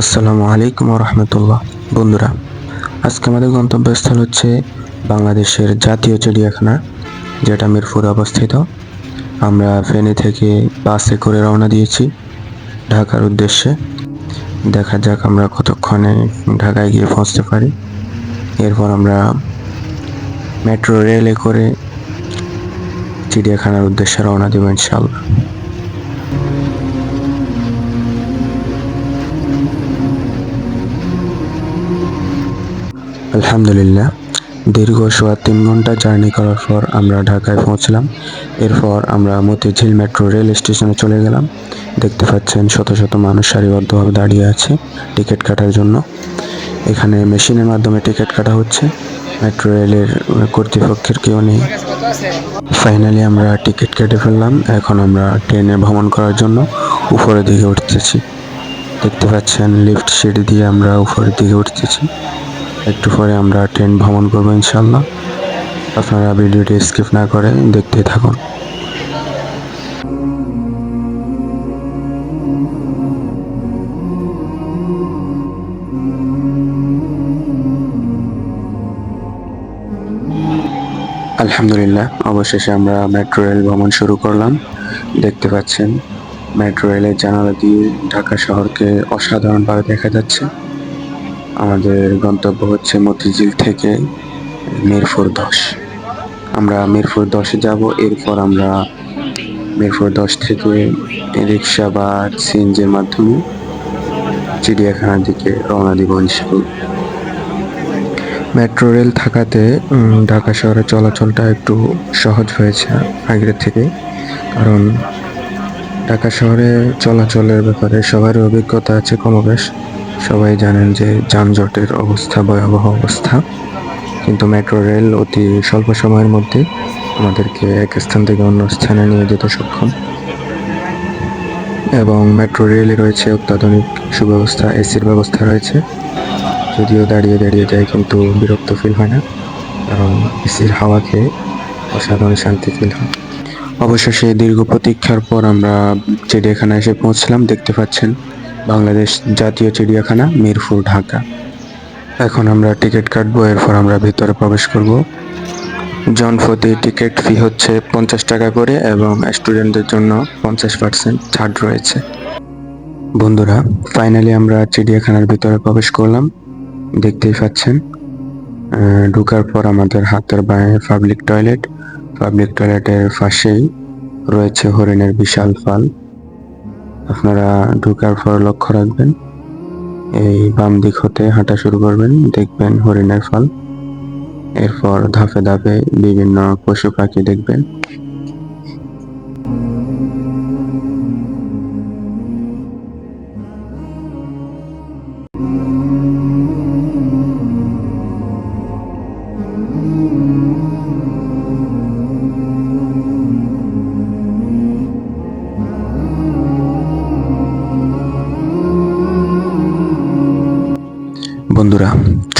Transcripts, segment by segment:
আসসালামু আলাইকুম রহমতুল্লাহ বন্ধুরা, আজকে আমাদের গন্তব্যস্থল হচ্ছে বাংলাদেশের জাতীয় চিড়িয়াখানা, যেটা মিরপুরে অবস্থিত। আমরা ফেনী থেকে বাসে করে রওনা দিয়েছি ঢাকার উদ্দেশ্যে। দেখা যাক আমরা কতক্ষণে ঢাকায় গিয়ে পৌঁছতে পারি। এরপর আমরা মেট্রো রেলে করে চিড়িয়াখানার উদ্দেশ্যে রওনা দেবো ইনশাল্লাহ আলহামদুলিল্লাহ, দীর্ঘ সোয়া তিন ঘণ্টা জার্নি করার পর আমরা ঢাকায় পৌঁছলাম। এরপর আমরা মতিঝিল মেট্রো রেল স্টেশনে চলে গেলাম। দেখতে পাচ্ছেন শত শত মানুষ সারিবদ্ধভাবে দাঁড়িয়ে আছে টিকিট কাটার জন্য। এখানে মেশিনের মাধ্যমে টিকিট কাটা হচ্ছে। মেট্রো রেলের কর্তৃপক্ষের কেউ নেই। ফাইনালি আমরা টিকিট কেটে ফেললাম। এখন আমরা ট্রেনে ভ্রমণ করার জন্য উপরের দিকে উঠতেছি। দেখতে পাচ্ছেন লিফট সিঁড়ি দিয়ে আমরা উপরের দিকে উঠতেছি। একটু পরে আমরা ট্রেন ভ্রমণ করব ইনশাল্লাহ আপনারা ভিডিওটি স্কিপ না করে দেখতে থাকুন। আলহামদুলিল্লাহ, অবশেষে আমরা মেট্রো রেল ভ্রমণ শুরু করলাম। দেখতে পাচ্ছেন মেট্রো রেলের জানালা দিয়ে ঢাকা শহরকে অসাধারণভাবে দেখা যাচ্ছে। আমাদের গন্তব্য হচ্ছে মতিঝিল থেকে মিরপুর দশ। আমরা মিরপুর দশে যাব, এরপর আমরা মিরপুর দশ থেকে রিক্সা বা সিএনজির মাধ্যমে চিড়িয়াখানার দিকে রওনা দিব ইনশাল্লাহ মেট্রো রেল থাকাতে ঢাকা শহরে চলাচলটা একটু সহজ হয়েছে আগের থেকে কারণ ঢাকা শহরে চলাচলের ব্যাপারে সবারই অভিজ্ঞতা আছে কমবেশ। সবাই জানেন যে যানজটের অবস্থা, ভয়াবহ অবস্থা। কিন্তু মেট্রো রেল অতি স্বল্প সময়ের মধ্যে আমাদেরকে এক স্থান থেকে অন্য স্থানে নিয়ে যেতে সক্ষম। এবং মেট্রো রেলে রয়েছে অত্যাধুনিক সুব্যবস্থা, এসির ব্যবস্থা রয়েছে। যদিও দাঁড়িয়ে দাঁড়িয়ে যায় কিন্তু বিরক্ত ফিল হয় না। কারণ এসির হাওয়া খেয়ে অসাধারণ শান্তি ফিল হয়। অবশেষে দীর্ঘ প্রতীক্ষার পর আমরা চিড়িয়াখানা এসে পৌঁছলাম, দেখতে পাচ্ছেন বাংলাদেশ জাতীয় চিড়িয়াখানা, মিরপুর, ঢাকা। এখন আমরা টিকিট কাটবো, এরপর আমরা ভিতরে প্রবেশ করব। জন প্রতি টিকিট ফি হচ্ছে পঞ্চাশ টাকা করে এবং স্টুডেন্টদের জন্য পঞ্চাশ পার্সেন্ট ছাড় রয়েছে। বন্ধুরা, ফাইনালি আমরা চিড়িয়াখানার ভিতরে প্রবেশ করলাম। দেখতেই পাচ্ছেন ঢুকার পর আমাদের হাতের বাঁয়ে পাবলিক টয়লেট পাবলিক টয়লেটের পাশেই রয়েছে হরিণের বিশাল ফাল। আপনারা ঢুকার পর লক্ষ্য রাখবেন। এই বাম দিক হতে হাঁটা শুরু করবেন, দেখবেন হরিণের ফল। এরপর ধাপে ধাপে বিভিন্ন পশু পাখি দেখবেন।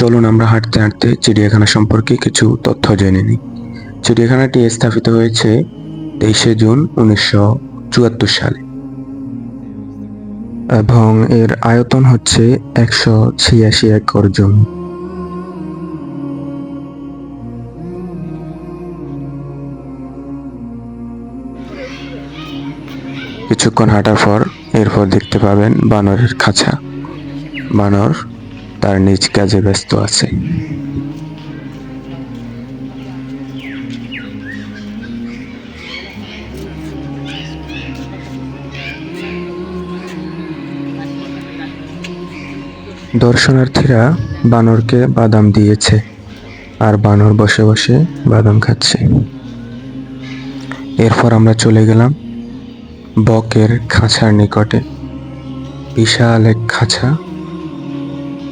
চলুন আমরা হাঁটতে হাঁটতে চিড়িয়াখানা সম্পর্কে কিছু তথ্য জেনে নিই। চিড়িয়াখানাটি স্থাপিত হয়েছে তেইশে জুন উনিশশো চুয়াত্তর সালে এবং এর আয়তন হচ্ছে একশো ছিয়াশি একর জমি। কিছুক্ষণ হাঁটার পর এরপর দেখতে পাবেন বানরের খাঁচা। বানর তার নিজ কাজে ব্যস্ত আছে। দর্শনার্থীরা বানরকে বাদাম দিয়েছে আর বানর বসে বসে বাদাম খাচ্ছে। এরপর আমরা চলে গেলাম বকের খাঁচার নিকটে। বিশাল এক খাঁচা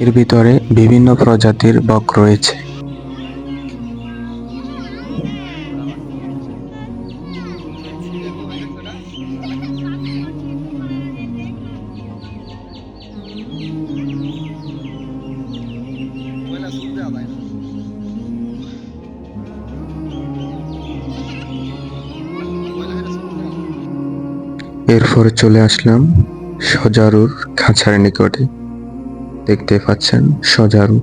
এর ভিতরে বিভিন্ন প্রজাতির বক রয়েছে। এরপর চলে আসলাম সজারুর খাঁচার নিকটে। দেখতে পাচ্ছেন সজারু।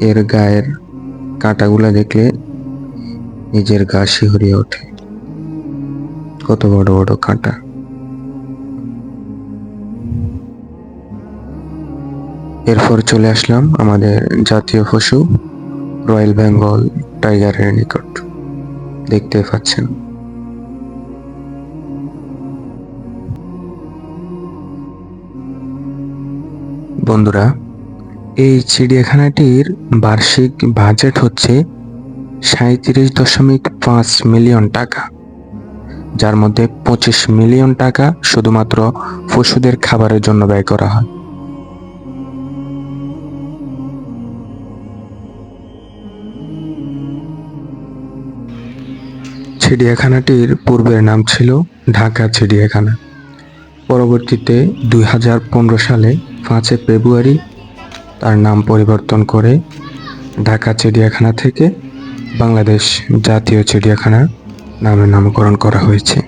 এর গায়ের কাঁটাগুলা দেখলে নিজের গা শিহরিয়ে ওঠে। কত বড় বড় কাঁটা। এরপর চলে আসলাম আমাদের জাতীয় পশু, রয়্যাল বেঙ্গল টাইগারের নিকট। দেখতে পাচ্ছেন বন্ধুরা, এই চিড়িয়াখানাটির বার্ষিক বাজেট হচ্ছে সাঁত্রিশ দশমিক পাঁচ মিলিয়ন টাকা, যার মধ্যে পঁচিশ মিলিয়ন টাকা শুধুমাত্র পশুদের খাবারের জন্য ব্যয় করা হয়। চিড়িয়াখানাটির পূর্বের নাম ছিল ঢাকা চিড়িয়াখানা। পরবর্তীতে দুই হাজার পনেরো সালে পাঁচে ফেব্রুয়ারি তার নাম পরিবর্তন করে ঢাকা চিড়িয়াখানা থেকে বাংলাদেশ জাতীয় চিড়িয়াখানা নামে নামকরণ করা হয়েছে।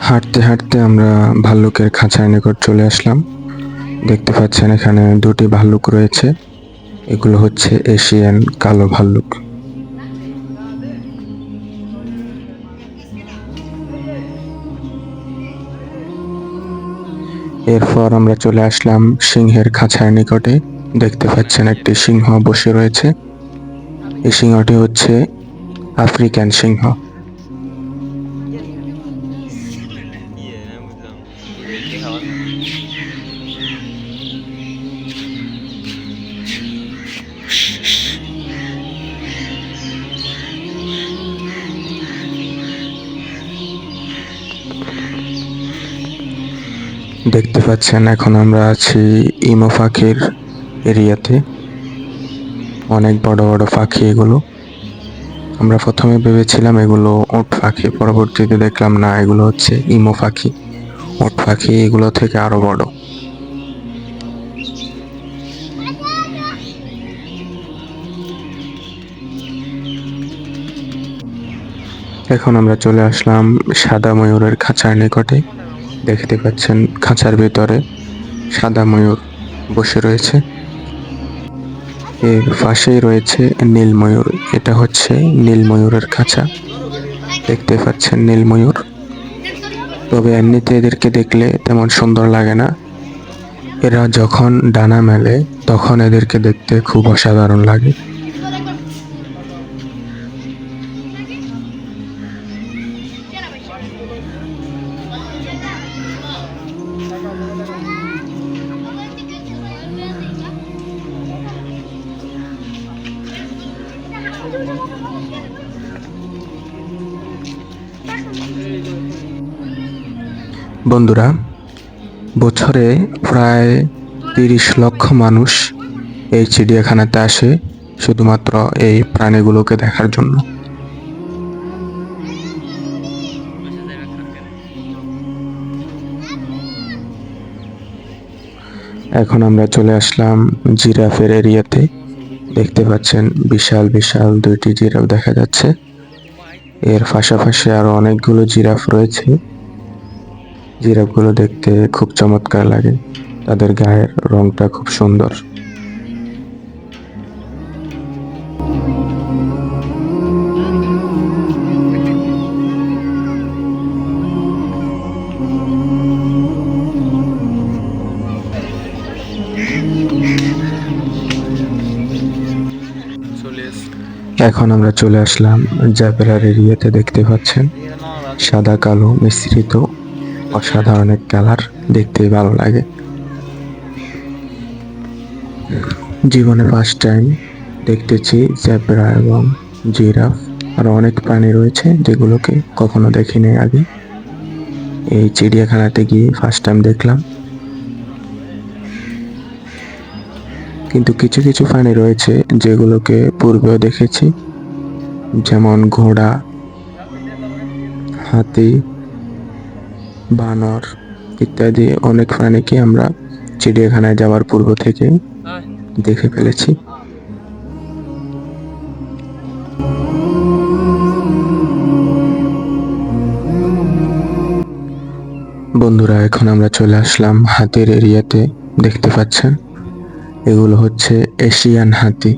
হাঁটতে হাঁটতে আমরা ভাল্লুকের খাঁচার নিকট চলে আসলাম। দেখতে পাচ্ছেন এখানে দুটি ভাল্লুক রয়েছে। এগুলো হচ্ছে এশিয়ান কালো ভাল্লুক। এরপর আমরা চলে আসলাম সিংহের খাঁচার নিকটে। দেখতে পাচ্ছেন একটি সিংহ বসে রয়েছে। এই সিংহটি হচ্ছে আফ্রিকান সিংহ। দেখতে পাচ্ছেন, এখন আমরা আছি ইমো পাখির এরিয়াতে। অনেক বড় বড় পাখি এগুলো। আমরা প্রথমে ভেবেছিলাম এগুলো ওট পাখি পরবর্তীতে দেখলাম না, এগুলো হচ্ছে ইমো পাখি ওট পাখি এগুলো থেকে আরও বড়। এখন আমরা চলে আসলাম সাদা ময়ূরের খাঁচার নিকটে। দেখতে পাচ্ছেন খাঁচার ভেতরে সাদা ময়ূর বসে রয়েছে। এর পাশেই রয়েছে নীল ময়ূর। এটা হচ্ছে নীল ময়ূরের খাঁচা। দেখতে পাচ্ছেন নীল ময়ূর। তবে এমনিতে এদেরকে দেখলে তেমন সুন্দর লাগে না। এরা যখন ডানা মেলে, তখন এদেরকে দেখতে খুব অসাধারণ লাগে। বন্ধুরা, বছরে প্রায় তিরিশ লক্ষ মানুষ এই চিড়িয়াখানাতে আসে শুধুমাত্র এই প্রাণীগুলোকে দেখার জন্য। এখন আমরা চলে আসলাম জিরাফের এরিয়াতে। দেখতে পাচ্ছেন বিশাল বিশাল দুইটি জিরাফ দেখা যাচ্ছে। এর পাশাপাশি আরও অনেকগুলো জিরাফ রয়েছে। জিরাফগুলো দেখতে খুব চমৎকার লাগে। তাদের গায়ের রংটা খুব সুন্দর। এখন আমরা চলে আসলাম জ্যাপেরার এরিয়াতে দেখতে পাচ্ছেন। সাদা, কালো, মিশ্রিত অসাধারণ এক কালার দেখতেই ভালো লাগে। জীবনে ফার্স্ট টাইম দেখতেছি জ্যাপেরা এবং জিরাফ আরও অনেক প্রাণী রয়েছে যেগুলোকে কখনো দেখিনি আগে। এই চিড়িয়াখানাতে গিয়ে ফার্স্ট টাইম দেখলাম। কিন্তু কিছু কিছু প্রাণী রয়েছে যেগুলোকে পূর্বেও দেখেছি। যেমন ঘোড়া, হাতি বানর ইত্যাদি অনেক প্রাণীকে আমরা চিড়িয়াখানায় যাওয়ার পূর্ব থেকে দেখে ফেলেছি। বন্ধুরা, এখন আমরা চলে আসলাম হাতির এরিয়াতে। দেখতে পাচ্ছেন, এগুলো হচ্ছে এশিয়ান হাতি।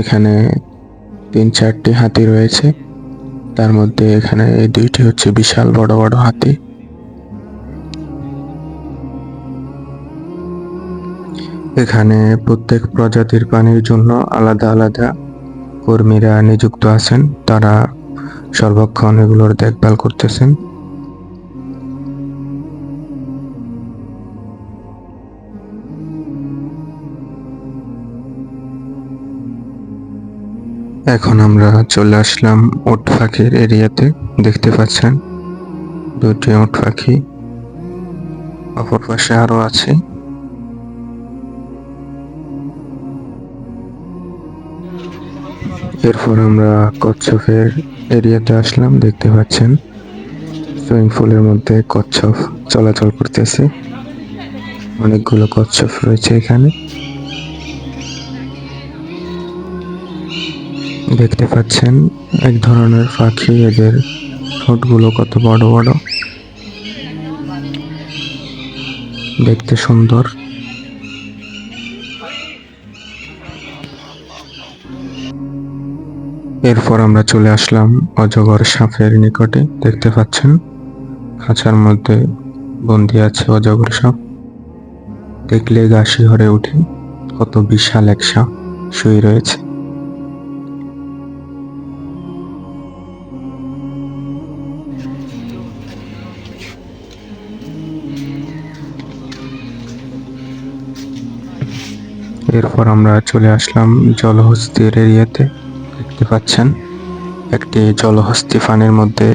এখানে তিন চারটি হাতি রয়েছে। তার মধ্যে এখানে এই দুইটি হচ্ছে বিশাল বড় বড় হাতি। এখানে প্রত্যেক প্রজাতির প্রাণীর জন্য আলাদা আলাদা কর্মীরা নিযুক্ত আছেন। তারা সর্বক্ষণ এগুলোর দেখভাল করতেছেন। এখন আমরা চলে আসলাম ওট পাখির এরিয়াতে। দেখতে পাচ্ছেন, দুটি ওট পাখি অপর পাশে আরও আছে। এরপর আমরা কচ্ছপের এরিয়াতে আসলাম, দেখতে পাচ্ছেন, সুইমিং পুলের মধ্যে কচ্ছপ চলাচল করতেছে। অনেকগুলো কচ্ছপ রয়েছে এখানে। দেখতে পাচ্ছেন এক ধরনের পাখি, এদের ঠোঁটগুলো কত বড় বড়। দেখতে সুন্দর। এরপর আমরা চলে আসলাম অজগর সাপের নিকটে। দেখতে পাচ্ছেন, খাঁচার মধ্যে বন্দি আছে অজগর সাপ। দেখলে গা শিহরে উঠে কত বিশাল এক সাপ শুয়ে রয়েছে। এরপর আমরা চলে আসলাম জলহস্তির এরিয়াতে। দেখতে পাচ্ছেন, একটি জলহস্তি ফানের মধ্যে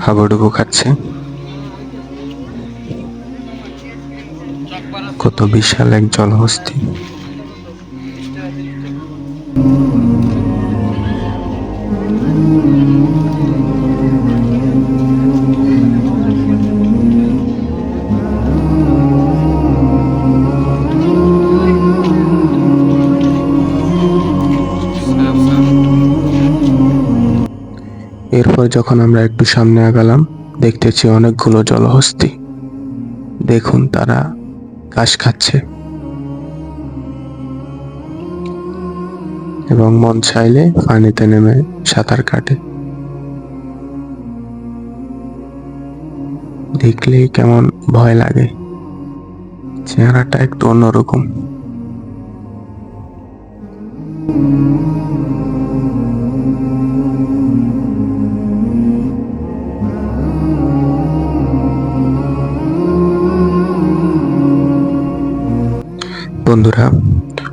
হাবুডুবু খাচ্ছে। কত বিশাল এক জলহস্তি। এরপর যখন আমরা একটু সামনে আগালাম, দেখতেছি অনেকগুলো জলহস্তি। দেখুন তারা ঘাস খাচ্ছে। এবং মন চাইলে পানিতে নেমে সাঁতার কাটে। দেখলেই কেমন ভয় লাগে। চেহারাটা একটু অন্যরকম। বন্ধুরা,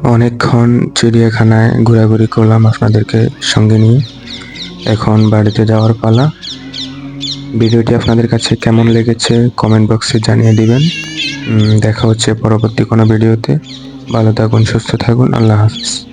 অনেকক্ষণ চিড়িয়াখানায় ঘোরাঘুরি করলাম আপনাদেরকে সঙ্গে নিয়ে। এখন বাড়িতে যাওয়ার পালা। ভিডিওটি আপনাদের কাছে কেমন লেগেছে কমেন্ট বক্সে জানিয়ে দিবেন। দেখা হচ্ছে পরবর্তী কোনো ভিডিওতে। ভালো থাকুন, সুস্থ থাকুন। আল্লাহ হাফিজ।